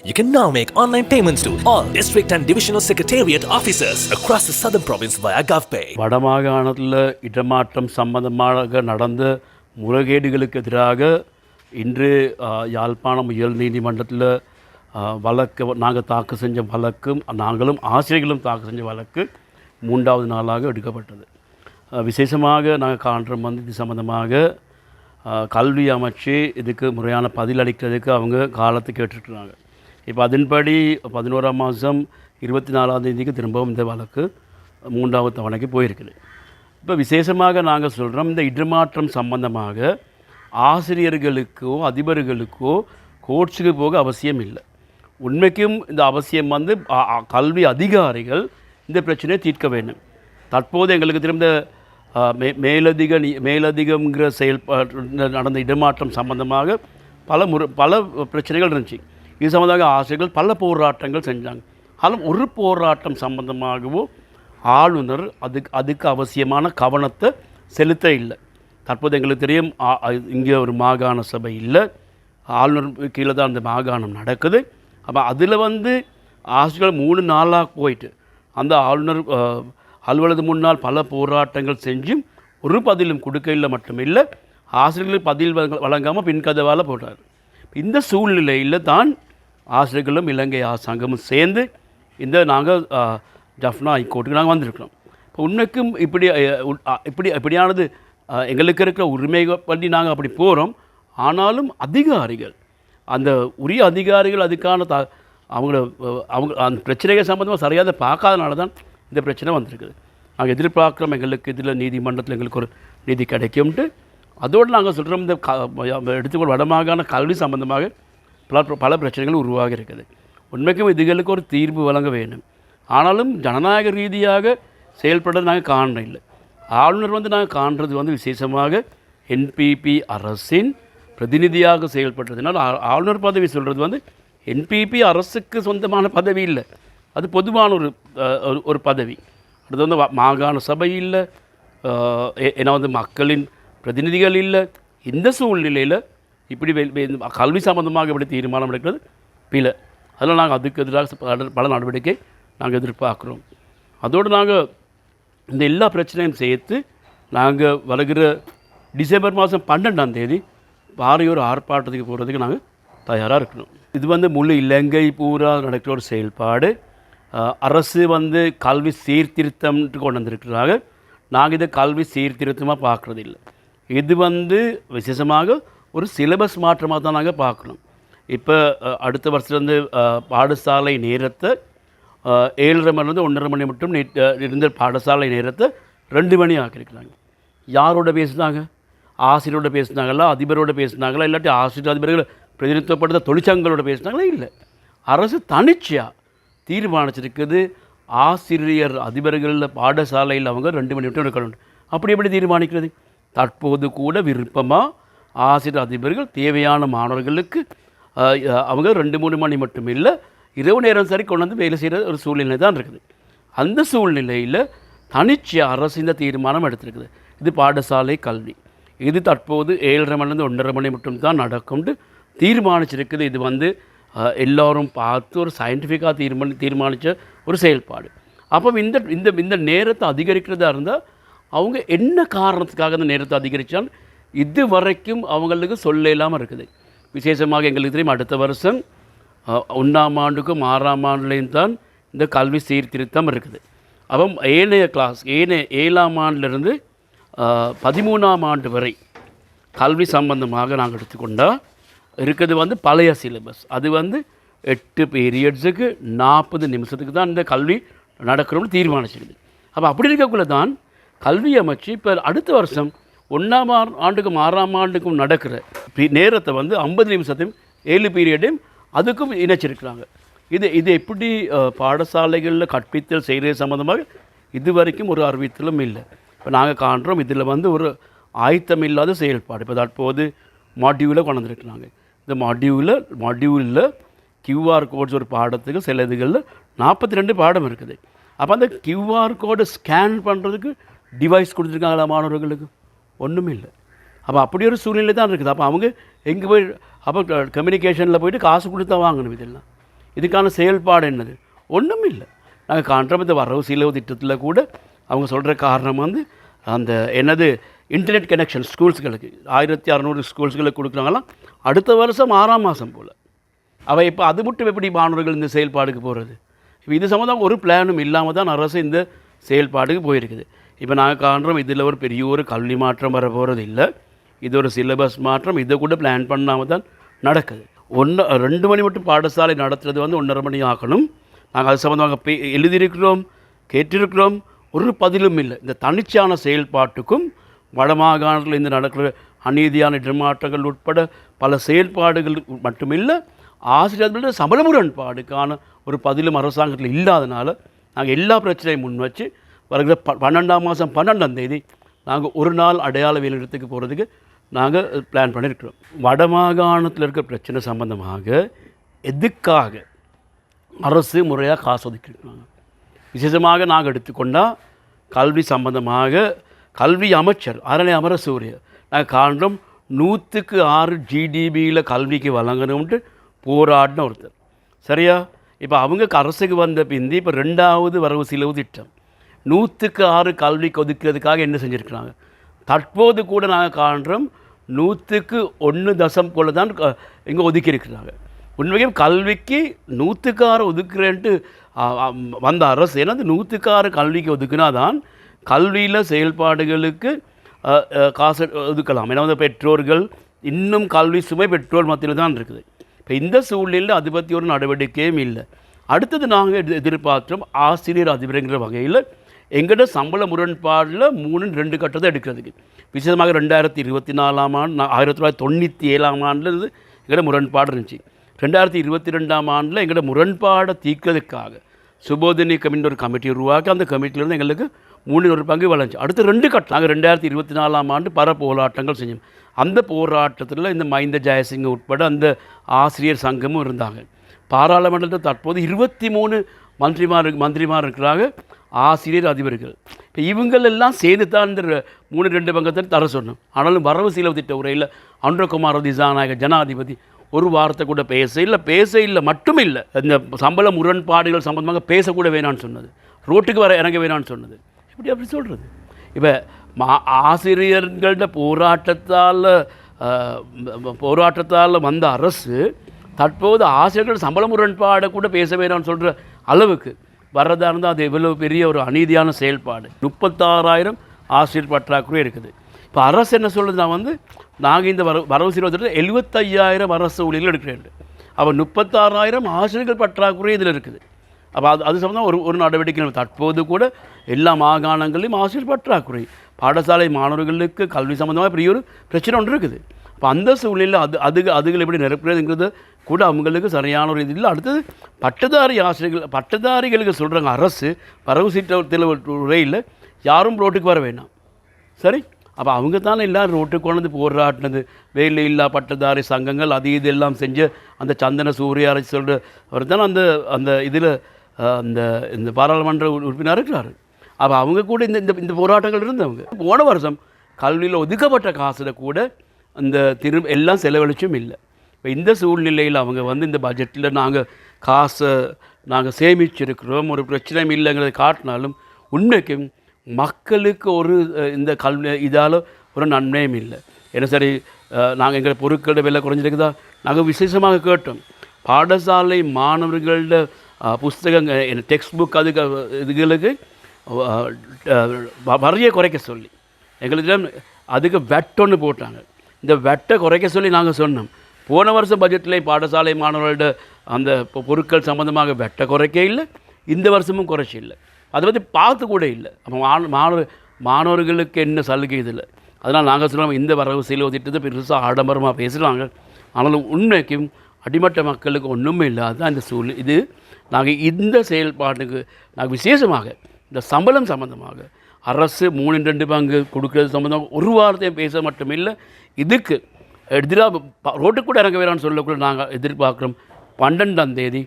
You can now make online payments to all district and divisional secretariat officers across the southern province via GovPay. வடமாகாணத்தில் இடமாற்றம் சம்பந்தமாக நடந்த முறைகேடுகளுக்கு எதிராக இன்று யாழ்ப்பாணம் உயர் நீதிமன்றத்தில் வழக்கு நாங்கள் தாக்கல் செஞ்ச வழக்கும் நாங்களும் ஆசிரியர்களும் தாக்கு செஞ்ச வழக்கு மூன்றாவது நாளாக எடுக்கப்பட்டது விசேஷமாக நாங்கள் காண்றோம் வந்து இது சம்பந்தமாக கல்வி அமைச்சு இதுக்கு முறையான பதில் அளிக்கிறதுக்கு அவங்க காலத்தை கேட்டுருக்குறாங்க இப்போ அதன்படி பதினோராம் மாதம் இருபத்தி நாலாம் தேதிக்கு திரும்பவும் இந்த வழக்கு மூன்றாவது தவணைக்கு போயிருக்குது. இப்போ விசேஷமாக நாங்கள் சொல்கிறோம் இந்த இடமாற்றம் சம்பந்தமாக ஆசிரியர்களுக்கோ அதிபர்களுக்கோ கோர்ட்ஸுக்கு போக அவசியம் இல்லை. உண்மைக்கும் இந்த அவசியம் வந்து கல்வி அதிகாரிகள் இந்த பிரச்சனையை தீர்க்க வேண்டும். தற்போது எங்களுக்கு திரும்ப மே மேலதிக மேலதிகங்கிற செயல்பாடு நடந்த இடமாற்றம் சம்பந்தமாக பல முறை பல பிரச்சனைகள் இருந்துச்சு. இது சம்பந்தமாக ஆசிரியர்கள் பல போராட்டங்கள் செஞ்சாங்க. ஆனால் ஒரு போராட்டம் சம்பந்தமாகவோ ஆளுநர் அதுக்கு அதுக்கு அவசியமான கவனத்தை செலுத்த இல்லை. தற்போது எங்களுக்கு தெரியும் ஆ- இங்கே ஒரு மாகாண சபை இல்லை. ஆளுநர் கீழே தான் அந்த மாகாணம் நடக்குது. அப்போ அதில் வந்து ஆசிரியர்கள் மூணு நாளாக போயிட்டு அந்த ஆளுநர் அலுவலகம் முன்னால் பல போராட்டங்கள் செஞ்சும் ஒரு பதிலும் கொடுக்கல மட்டுமில்லை. ஆசிரியர்களுக்கு பதில் வழங்காமல் பின்கதவால் போட்டார் இந்த சூழ்நிலையில் தான் ஆசிரியர்களும் இலங்கை அரசாங்கமும் சேர்ந்து இந்த நாங்கள் ஜஃப்னா ஹைகோர்ட்டுக்கு நாங்கள் வந்திருக்கிறோம். இப்போ உண்மைக்கும் இப்படி இப்படி இப்படியானது எங்களுக்கு இருக்கிற உரிமை பண்ணி நாங்கள் அப்படி போகிறோம் ஆனாலும் அதிகாரிகள் அந்த உரிய அதிகாரிகள் அதுக்கான த அவங்கள அவங்க அந்த பிரச்சனைகள் சம்மந்தமாக சரியாக பார்க்காதனால தான் இந்த பிரச்சனை வந்திருக்குது. நாங்கள் எதிர்பார்க்குறோம் எங்களுக்கு இதில் நீதிமன்றத்தில் எங்களுக்கு ஒரு நீதி கிடைக்கும்ட்டு. அதோடு நாங்கள் சொல்கிறோம் இந்த க எடுத்துக்கொள் வடமாகாண கல்வி சம்மந்தமாக பல பல பிரச்சனைகள் உருவாகி இருக்குது. உண்மைக்கும் இதுகளுக்கு ஒரு தீர்வு வழங்க வேண்டும். ஆனாலும் ஜனநாயக ரீதியாக செயல்பட நாங்கள் காண இல்லை. ஆளுநர் வந்து நாங்கள் காண்றது வந்து விசேஷமாக என்பிபி அரசின் பிரதிநிதியாக செயல்பட்டதுனால் ஆளுநர் பதவி சொல்கிறது வந்து என்பிபி அரசுக்கு சொந்தமான பதவி இல்லை. அது பொதுவான ஒரு ஒரு- ஒரு பதவி. அடுத்து வந்து மாகாண சபை இல்லை. ஏ- ஏன்னா வந்து மக்களின் பிரதிநிதிகள் இல்லை. இந்த சூழ்நிலையில் இப்படி வெ- கல்வி சம்பந்தமாக இப்படி தீர்மானம் எடுக்கிறது? பில அதில் நாங்கள் அதுக்கு எதிராக பல- பல நடவடிக்கை நாங்கள் எதிர்பார்க்குறோம். அதோடு நாங்கள் இந்த எல்லா பிரச்சனையும் சேர்த்து நாங்கள் வருகிற டிசம்பர் மாதம் பன்னெண்டாம் தேதி பாரியூர் ஆர்ப்பாட்டத்துக்கு போகிறதுக்கு நாங்கள் தயாராக இருக்கணும் இது வந்து முழு இலங்கை பூரா நடக்கிற ஒரு செயல்பாடு. அரசு வந்து கல்வி சீர்திருத்தம்ட்டு கொண்டு வந்திருக்கிறாங்க. நாங்கள் இதை கல்வி சீர்திருத்தமாக பார்க்குறது இல்லை இது வந்து விசேஷமாக ஒரு சிலபஸ் மாற்றமாக தான் நாங்கள் பார்க்கணும். இப்போ அடுத்த வருஷத்துலேருந்து பாடசாலை நேரத்தை ஏழரை மணிலேருந்து ஒன்றரை மணி மட்டும் இருந்த பாடசாலை நேரத்தை ரெண்டு மணி ஆக்கியிருக்கிறாங்க. யாரோட பேசுனாங்க? ஆசிரியரோட பேசுனாங்களா? அதிபரோட பேசுனாங்களா? இல்லாட்டி ஆசிரியர் அதிபர்கள் பிரதிநிதித்துவப்படுத்த தொழிற்சங்கங்களோட பேசுனாங்களா? இல்லை. அரசு தனிச்சையாக தீர்மானிச்சிருக்குது. ஆசிரியர் அதிபர்களில் பாடசாலையில் அவங்க ரெண்டு மணி மட்டும் இருக்கணும். அப்படி எப்படி தீர்மானிக்கிறது? தற்போது கூட விருப்பமாக ஆசிரியர் அதிபர்கள் தேவையான மாணவர்களுக்கு அவங்க ரெண்டு மூணு மணி மட்டும் இல்லை இரவு நேரம் சரி கொண்டு வந்து வேலை செய்கிற ஒரு சூழ்நிலை தான் இருக்குது. அந்த சூழ்நிலையில் தனிச்சை அரசு இந்த தீர்மானம் எடுத்திருக்குது. இது பாடசாலை கல்வி. இது தற்போது ஏழரை மணிலேருந்து ஒன்றரை மணி மட்டும் தான் நடக்கும்னு தீர்மானிச்சிருக்குது. இது வந்து எல்லோரும் பார்த்து ஒரு சயின்டிஃபிக்காக தீர்மானி தீர்மானித்த ஒரு செயல்பாடு. அப்போ இந்த இந்த இந்த நேரத்தை அதிகரிக்கிறதா இருந்தால் அவங்க என்ன காரணத்துக்காக அந்த நேரத்தை அதிகரித்தான்னு இது வரைக்கும் அவங்களுக்கு சொல்ல இல்லாமல் இருக்குது. விசேஷமாக எங்களுக்கு தெரியும் அடுத்த வருஷம் ஒன்றாம் ஆண்டுக்கும் ஆறாம் ஆண்டுலேயும் தான் இந்த கல்வி சீர்திருத்தம் இருக்குது. அப்போ ஏனைய கிளாஸ் ஏனைய ஏழாம் ஆண்டிலிருந்து பதிமூணாம் ஆண்டு வரை கல்வி சம்பந்தமாக நாங்கள் எடுத்துக்கொண்டால் இருக்கிறது வந்து பழைய சிலபஸ் அது வந்து எட்டு பீரியட்ஸுக்கு நாற்பது நிமிஷத்துக்கு தான் இந்த கல்வி நடக்கணும்னு தீர்மானிச்சிருக்குது. அப்போ அப்படி இருக்கக்குள்ள தான் கல்வி அமைச்சு இப்போ அடுத்த வருஷம் ஒன்றாம் ஆண்டுக்கும் ஆறாம் ஆண்டுக்கும் நடக்கிற பி- நேரத்தை வந்து ஐம்பது நிமிஷத்தையும் ஏழு பீரியடையும் அதுக்கும் இணைச்சிருக்கிறாங்க. இது இது எப்படி பாடசாலைகளில் கற்பித்தல் செய்கிறது சம்மந்தமாக இது வரைக்கும் ஒரு அறிவித்தலும் இல்லை. இப்போ நாங்கள் காண்றோம் இதில் வந்து ஒரு ஆயத்தம் இல்லாத செயல்பாடு. இப்போ தற்போது மாடியூலை கொண்டு இந்த மாடியூலில் மாடியூலில் கியூஆர் கோட்ஸ் ஒரு பாடத்துக்கு சில இதுகளில் நாற்பத்தி ரெண்டு பாடம் இருக்குது. அப்போ அந்த கியூஆர் கோடை ஸ்கேன் பண்ணுறதுக்கு டிவைஸ் கொடுத்துருக்காங்களா மாணவர்களுக்கு? ஒன்றுமே இல்லை. அப்போ அப்படி ஒரு சூழ்நிலை தான் இருக்குது. அப்போ அவங்க எங்கே போய் அப்போ கம்யூனிகேஷனில் போயிட்டு காசு கொடுத்தா வாங்கணும் இதெல்லாம். இதுக்கான செயல்பாடு என்னது? ஒன்றும் இல்லை. நாங்கள் காண்றோம் இந்த வரவு செலவு திட்டத்தில் கூட அவங்க சொல்கிற காரணம் வந்து அந்த என்னது இன்டர்நெட் கனெக்ஷன் ஸ்கூல்ஸ்களுக்கு ஆயிரத்தி அறநூறு ஸ்கூல்ஸ்களுக்கு கொடுக்குறாங்களாம். அடுத்த வருஷம் ஆறாம் மாதம் போல். அவள் இப்போ அது மட்டும் எப்படி மாணவர்கள் இந்த செயல்பாடுக்கு போகிறது இப்போ இது சம்மந்தம் ஒரு பிளானும் இல்லாமல் தான் அரசு இந்த செயல்பாடுக்கு போயிருக்குது. இப்போ நாங்கள் காண்றோம் இதில் ஒரு பெரிய ஒரு கல்வி மாற்றம் வர போகிறது இல்லை. இது ஒரு சிலபஸ் மாற்றம். இதை கூட பிளான் பண்ணாமல் தான் நடக்குது. ஒன்று ரெண்டு மணி மட்டும் பாடசாலை நடத்துறது வந்து ஒன்றரை மணி ஆகணும். நாங்கள் அது சம்மந்தமாக பே எழுதியிருக்கிறோம் கேட்டிருக்கிறோம். ஒரு பதிலும் இல்லை. இந்த தனிச்சான செயல்பாட்டுக்கும் வடமாகாணத்தில் இந்த நடக்கிற அநீதியான இடமாற்றங்கள் உட்பட பல செயல்பாடுகள் மட்டுமில்லை ஆசிரியர்களுடைய சபல முரண்பாடுக்கான ஒரு பதிலும் அரசாங்கத்தில் இல்லாதனால நாங்கள் எல்லா பிரச்சனையும் முன் வச்சு வருகிற ப பன்னெண்டாம் மாதம் பன்னெண்டாம் தேதி நாங்கள் ஒரு நாள் அடையாள வேலையிடத்துக்கு போகிறதுக்கு நாங்கள் பிளான் பண்ணியிருக்கிறோம் வடமாகாணத்தில் இருக்கிற பிரச்சனை சம்பந்தமாக எதுக்காக அரசு முறையாக காசு ஒதுக்கிடுவாங்க விசேஷமாக நாங்கள் எடுத்துக்கொண்டால் கல்வி சம்பந்தமாக கல்வி அமைச்சர் அரணை அமரசூரிய நாங்கள் காண்றோம் நூற்றுக்கு ஆறு ஜிடிபியில் கல்விக்கு வழங்கணும்ட்டு போராடின ஒருத்தர். சரியா? இப்போ அவங்க அரசுக்கு வந்த பிந்தி இப்போ ரெண்டாவது வரவு செலவு திட்டம். நூற்றுக்கு ஆறு கல்விக்கு ஒதுக்கிறதுக்காக என்ன செஞ்சுருக்கிறாங்க? தற்போது கூட நாங்கள் காண்றோம் நூற்றுக்கு ஒன்று தசம் போல தான் இங்கே ஒதுக்கியிருக்கிறாங்க. உண்மையும் கல்விக்கு நூற்றுக்கு ஆறு ஒதுக்குறேன்ட்டு வந்த அரசு ஏன்னா அந்த நூற்றுக்கு ஆறு கல்விக்கு ஒதுக்குனா தான் கல்வியில் செயல்பாடுகளுக்கு காசு ஒதுக்கலாம். ஏன்னா வந்து பெற்றோர்கள் இன்னும் கல்வி சுமை பெற்றோர் மத்தியில் தான் இருக்குது. இப்போ இந்த சூழ்நிலையில் அது பற்றி ஒரு நடவடிக்கையும் இல்லை. அடுத்தது நாங்கள் எதிர் எதிர்பார்க்கிறோம் ஆசிரியர் அதிபருங்கிற வகையில் எங்கிட்ட சம்பள முரண்பாடில் மூணு ரெண்டு கட்டத்தை எடுக்கிறதுக்கு. விசேஷமாக ரெண்டாயிரத்தி இருபத்தி நாலாம் ஆண்டு நான் ஆயிரத்தி தொள்ளாயிரத்தி தொண்ணூற்றி ஏழாம் ஆண்டில் இது எங்கள்கிட்ட முரண்பாடு இருந்துச்சு. ரெண்டாயிரத்தி இருபத்தி ரெண்டாம் ஆண்டில் எங்களோட முரண்பாடை தீர்க்கிறதுக்காக சுபோதினி கமிட்டி ஒரு கமிட்டி உருவாக்கி அந்த கமிட்டியிலேருந்து எங்களுக்கு மூணு ஒரு பங்கு வளைஞ்சு அடுத்து ரெண்டு கட்டம் நாங்கள் ரெண்டாயிரத்தி இருபத்தி நாலாம் ஆண்டு பல போராட்டங்கள் செஞ்சோம். அந்த போராட்டத்தில் இந்த மைந்த ஜெயசிங் உட்பட அந்த ஆசிரியர் சங்கமும் இருந்தாங்க. பாராளுமன்றத்தில் தற்போது இருபத்தி மூணு மந்திரிமார் மந்திரிமார் இருக்கிறாங்க. ஆசிரியர் அதிபர்கள். இப்போ இவங்களெல்லாம் சேர்ந்து தான் இந்த மூணு ரெண்டு பங்கத்தை தர சொன்னோம். ஆனாலும் வரவு செலவு திட்ட உரையில் அன்றகுமார் திசாநாயக ஜனாதிபதி ஒரு வார்த்தை கூட பேச இல்லை. பேச இல்லை மட்டும் இல்லை. இந்த சம்பள முரண்பாடுகள் சம்பந்தமாக பேசக்கூட வேணான்னு சொன்னது. ரோட்டுக்கு வர இறங்க வேணான்னு சொன்னது. இப்படி அப்படி சொல்கிறது இப்போ மா ஆசிரியர்கள்ட போராட்டத்தால் போராட்டத்தால் வந்த அரசு தற்போது ஆசிரியர்கள் சம்பள முரண்பாடை கூட பேச வேணாம்னு சொல்கிற அளவுக்கு வர்றதா இருந்தால் அது எவ்வளவு பெரிய ஒரு அநீதியான செயல்பாடு. முப்பத்தாறாயிரம் ஆசிரியர் பற்றாக்குறை இருக்குது. இப்போ அரசு என்ன சொல்லுதுன்னா வந்து நாங்கள் இந்த வர வரவு செலவு எழுபத்தையாயிரம் அரசு ஊழியர்கள் எடுக்கிறேன் அப்போ முப்பத்தாறாயிரம் ஆசிரியர்கள் பற்றாக்குறை இதில் இருக்குது. அப்போ அது அது சம்மந்தம் ஒரு ஒரு நடவடிக்கை தற்போது கூட எல்லா மாகாணங்களிலும் ஆசிரியர் பற்றாக்குறை. பாடசாலை மாணவர்களுக்கு கல்வி சம்மந்தமாக பெரிய ஒரு பிரச்சனை ஒன்று இருக்குது. இப்போ அந்த சூழ்நிலையில் அது அது அதுகளை எப்படி நிரப்புறதுங்கிறது கூட அவங்களுக்கு சரியான ஒரு இது இல்லை. அடுத்தது பட்டதாரி ஆசிரியர்கள் பட்டதாரிகளுக்கு சொல்கிறாங்க அரசு வரவு சீட்டத்தில் உரையில் யாரும் ரோட்டுக்கு வர வேண்டாம் சரி? அப்போ அவங்க தானே எல்லாம் ரோட்டுக்கு கொண்டு வந்து போராட்டினது. வேலை இல்லா பட்டதாரி சங்கங்கள் அது இது எல்லாம் செஞ்சு அந்த சந்தன சூரிய அரசு சொல்கிற அவர் தானே அந்த அந்த இதில் அந்த இந்த பாராளுமன்ற உறுப்பினர் இருக்கிறார். அப்போ அவங்க கூட இந்த இந்த இந்த போராட்டங்கள் இருந்தவங்க. போன வருஷம் கல்வியில் ஒதுக்கப்பட்ட காசில் கூட அந்த திரு எல்லாம் செலவழிச்சும் இல்லை. இப்போ இந்த சூழ்நிலையில் அவங்க வந்து இந்த பட்ஜெட்டில் நாங்கள் காசை நாங்கள் சேமிச்சிருக்கிறோம் ஒரு பிரச்சனையும் இல்லைங்கிறத காட்டினாலும் உண்மைக்கும் மக்களுக்கு ஒரு இந்த கல்வி இதால் ஒரு நன்மையும் இல்லை. ஏன்னா சரி நாங்கள் எங்கள் பொருட்களோட விலை குறைஞ்சிருக்குதா? நாங்கள் விசேஷமாக கேட்டோம். பாடசாலை மாணவர்களோட அஹ், புஸ்தகங்கள் டெக்ஸ்ட் புக் அதுக்கு இதுகளுக்கு அஹ், வரியை குறைக்க சொல்லி. எங்களுக்கு அதுக்கு வெட்டொன்று போட்டாங்க. இந்த வெட்டை குறைக்க சொல்லி நாங்கள் சொன்னோம். போன வருஷம் பட்ஜெட்டில் பாடசாலை மாணவர்களோட அந்த பொ- பொருட்கள் சம்மந்தமாக வெட்டை குறைக்க இல்லை இந்த வருஷமும் குறைச்சி இல்லை. அதை பற்றி பார்த்து கூட இல்லை. அப்போ மாண மாணவர் மாணவர்களுக்கு என்ன சலுகை இதில் அதனால் நாங்கள் சொல்லுவோம் இந்த வரவு செலவு திட்டத்தை பெருசாக ஆடம்பரமாக பேசுகிறாங்க ஆனாலும் உண்மைக்கும் அடிமட்ட மக்களுக்கு ஒன்றுமே இல்லாத அந்த இந்த சூழ்நிலை இது நாங்கள் இந்த செயல்பாட்டுக்கு நாங்கள் விசேஷமாக இந்த சம்பளம் சம்மந்தமாக அரசு மூணு ரெண்டு பங்கு கொடுக்கறது சம்மந்தம் ஒரு வாரத்தையும் பேச மட்டுமில்லை. இதுக்கு எதிராக ரோட்டுக்கு கூட இறங்க வேறான்னு சொல்லக்கூட நாங்கள் எதிர்பார்க்குறோம். பன்னெண்டாம் தேதி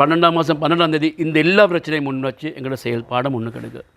பன்னெண்டாம் மாதம் பன்னெண்டாம் தேதி இந்த எல்லா பிரச்சனையும் முன் வச்சு எங்களோட செயல்பாடை முன்னுக்கு எடுக்க.